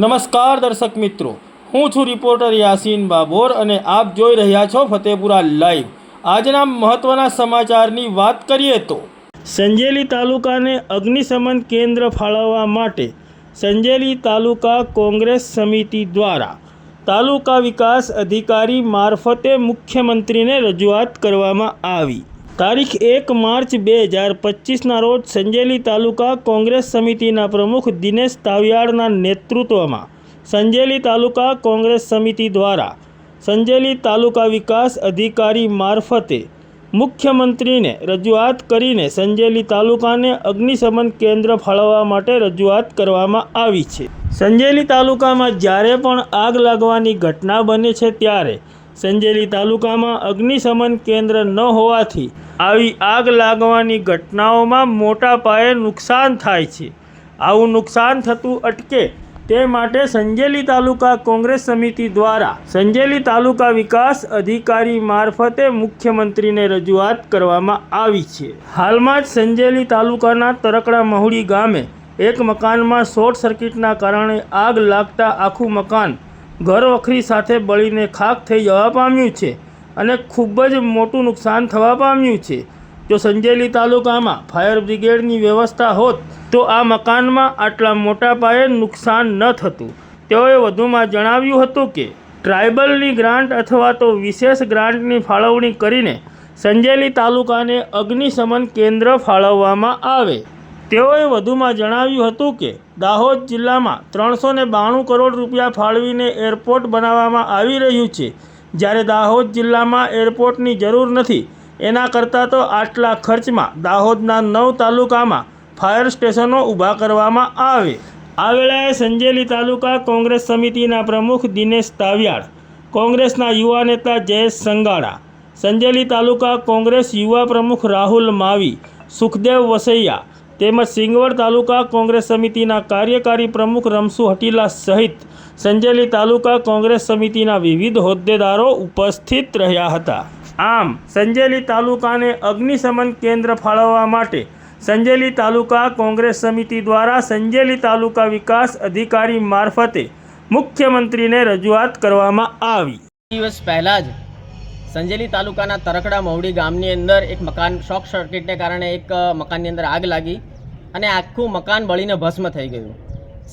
નમસ્કાર દર્શક મિત્રો. હું છું રિપોર્ટર યાસીન બાબોર અને આપ જોઈ રહ્યા છો ફતેપુરા લાઈવ. આજના મહત્વના સમાચારની વાત કરીએ તો સંજેલી તાલુકાને અગ્નિશમન કેન્દ્ર ફાળવવા માટે સંજેલી તાલુકા કોંગ્રેસ સમિતિ દ્વારા તાલુકા વિકાસ અધિકારી મારફતે મુખ્યમંત્રીને રજૂઆત કરવામાં આવી. તારીખ એક માર્ચ બે હજાર પચીસના રોજ સંજેલી તાલુકા કોંગ્રેસ સમિતિના પ્રમુખ દિનેશ તાવિયાડના નેતૃત્વમાં સંજેલી તાલુકા કોંગ્રેસ સમિતિ દ્વારા સંજેલી તાલુકા વિકાસ અધિકારી મારફતે મુખ્યમંત્રીને રજૂઆત કરીને સંજેલી તાલુકાને અગ્નિશમન કેન્દ્ર ફાળવવા માટે રજૂઆત કરવામાં આવી છે. સંજેલી તાલુકામાં જ્યારે પણ આગ લાગવાની ઘટના બને છે ત્યારે સંજેલી તાલુકામાં અગ્નિશમન કેન્દ્ર ન હોવાથી આવી આગ લાગવાની ઘટનાઓમાં મોટા પાયે નુકસાન થાય છે. આવું નુકસાન થતું અટકે તે માટે સંજેલી તાલુકા કોંગ્રેસ સમિતિ દ્વારા સંજેલી તાલુકા વિકાસ અધિકારી મારફતે મુખ્યમંત્રીને રજૂઆત કરવામાં આવી છે. હાલમાં જ સંજેલી તાલુકાના તરકડા મહુડી ગામે એક મકાનમાં શોર્ટ સર્કિટના કારણે આગ લાગતા આખું મકાન ઘર વખરી સાથે બળીને ખાખ થઈ જવા પામ્યું છે. અને ખૂબ જ મોટું નુકસાન થવા પામ્યું છે. જો સંજેલી તાલુકામાં ફાયર બ્રિગેડની વ્યવસ્થા હોત, તો આ મકાનમાં આટલા મોટા પાયે નુકસાન ન થતું. તેઓએ વધુમાં જણાવ્યું હતું કે, ટ્રાઇબલની ગ્રાન્ટ અથવા તો વિશેષ ગ્રાન્ટની ફાળવણી કરીને સંજેલી તાલુકાને અગ્નિશમન કેન્દ્ર ફાળવવામાં આવે. તેઓએ વધુમાં જણાવ્યું હતું કે, દાહોદ જિલ્લામાં ત્રણસો બાણું કરોડ રૂપિયા ફાળવીને એરપોર્ટ બનાવવામાં આવી રહ્યું છે. જ્યારે દાહોદ જિલ્લામાં એરપોર્ટની જરૂર નથી, એના કરતાં તો આટલા ખર્ચમાં દાહોદના નવ તાલુકામાં ફાયર સ્ટેશનો ઊભા કરવામાં આવે. આ વેળાએ સંજેલી તાલુકા કોંગ્રેસ સમિતિના પ્રમુખ દિનેશ તાવિયાળ, કોંગ્રેસના યુવા નેતા જયેશ સંગાડા, સંજેલી તાલુકા કોંગ્રેસ યુવા પ્રમુખ રાહુલ માવી, સુખદેવ વસૈયા તેમજ સિંગવડ તાલુકા કોંગ્રેસ સમિતિના કાર્યકારી પ્રમુખ રમસુ હટીલા સહિત સંજેલી તાલુકા કોંગ્રેસ સમિતિના વિવિધ હોદ્દેદારો ઉપસ્થિત રહ્યા હતા. આમ, સંજેલી તાલુકાને અગ્નિશમન કેન્દ્ર ફાળવવા માટે સંજેલી તાલુકા કોંગ્રેસ સમિતિ દ્વારા સંજેલી તાલુકા વિકાસ અધિકારી મારફતે મુખ્યમંત્રીને રજૂઆત કરવામાં આવી. દિવસ પહેલાં જ સંજેલી તાલુકાના તરકડા મહુડી ગામની અંદર એક મકાન શોર્ટ સર્કિટને કારણે એક મકાનની અંદર આગ લાગી અને આખું મકાન બળીને ભસ્મ થઈ ગયું.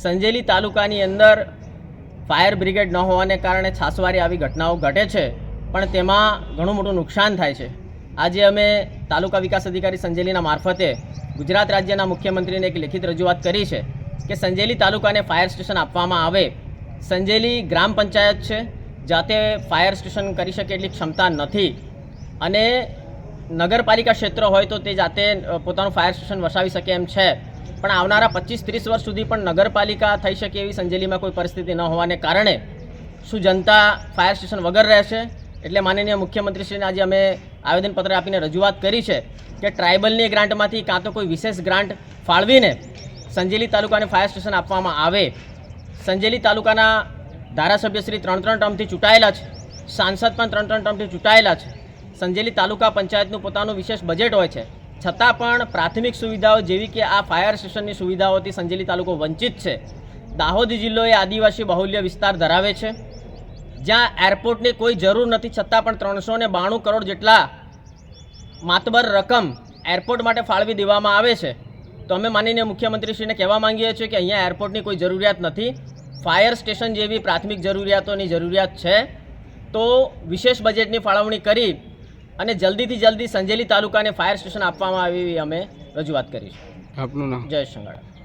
સંજેલી તાલુકાની અંદર ફાયર બ્રિગેડ ન હોવાને કારણે છાસવારી આવી ઘટનાઓ ઘટે છે, પણ તેમાં ઘણું મોટું નુકસાન થાય છે. આજે અમે તાલુકા વિકાસ અધિકારી સંજેલીના મારફતે ગુજરાત રાજ્યના મુખ્યમંત્રીને એક લેખિત રજૂઆત કરી છે કે સંજેલી તાલુકાને ફાયર સ્ટેશન આપવામાં આવે. સંજેલી ગ્રામ પંચાયત છે, જાતે ફાયર સ્ટેશન કરી શકે એટલી ક્ષમતા નથી. અને નગરપાલિકા ક્ષેત્ર હોય તો તે જાતે પોતાનું ફાયર સ્ટેશન વસાવી શકે એમ છે. પણ આવનારા પચીસ ત્રીસ વર્ષ સુધી પણ નગરપાલિકા થઈ શકે એવી સંજેલીમાં કોઈ પરિસ્થિતિ ન હોવાને કારણે શું જનતા ફાયર સ્ટેશન વગર રહેશે? એટલે માનનીય મુખ્યમંત્રીશ્રીને આજે અમે આવેદનપત્ર આપીને રજૂઆત કરી છે કે ટ્રાઇબલની ગ્રાન્ટમાંથી કાં તો કોઈ વિશેષ ગ્રાન્ટ ફાળવીને સંજેલી તાલુકાને ફાયર સ્ટેશન આપવામાં આવે. સંજેલી તાલુકાના ધારાસભ્ય શ્રી ત્રણ ત્રણ ટર્મથી ચૂંટાયેલા છે. સાંસદ પણ ત્રણ ત્રણ ટર્મથી ચૂંટાયેલા છે. સંજેલી તાલુકા પંચાયતનું પોતાનું વિશેષ બજેટ હોય છે. છતાં પણ પ્રાથમિક સુવિધાઓ જેવી કે આ ફાયર સ્ટેશનની સુવિધાઓથી સંજેલી તાલુકો વંચિત છે. દાહોદ જિલ્લો એ આદિવાસી બાહુલ્ય વિસ્તાર ધરાવે છે. જ્યાં એરપોર્ટની કોઈ જરૂર નથી, છતાં પણ ત્રણસો ને બાણું કરોડ જેટલા માતબર રકમ એરપોર્ટ માટે ફાળવી દેવામાં આવે છે. તો અમે માનીને મુખ્યમંત્રીશ્રીને કહેવા માંગીએ છીએ કે અહીંયા એરપોર્ટની કોઈ જરૂરિયાત નથી. ફાયર સ્ટેશન જેવી પ્રાથમિક જરૂરિયાતોની જરૂરિયાત છે. તો વિશેષ બજેટની ફાળવણી કરી અને જલ્દીથી જલ્દી સંજેલી તાલુકાને ફાયર સ્ટેશન આપવામાં આવે એવી અમે રજૂઆત કરીશું. આપનું નામ? જય સંગાડા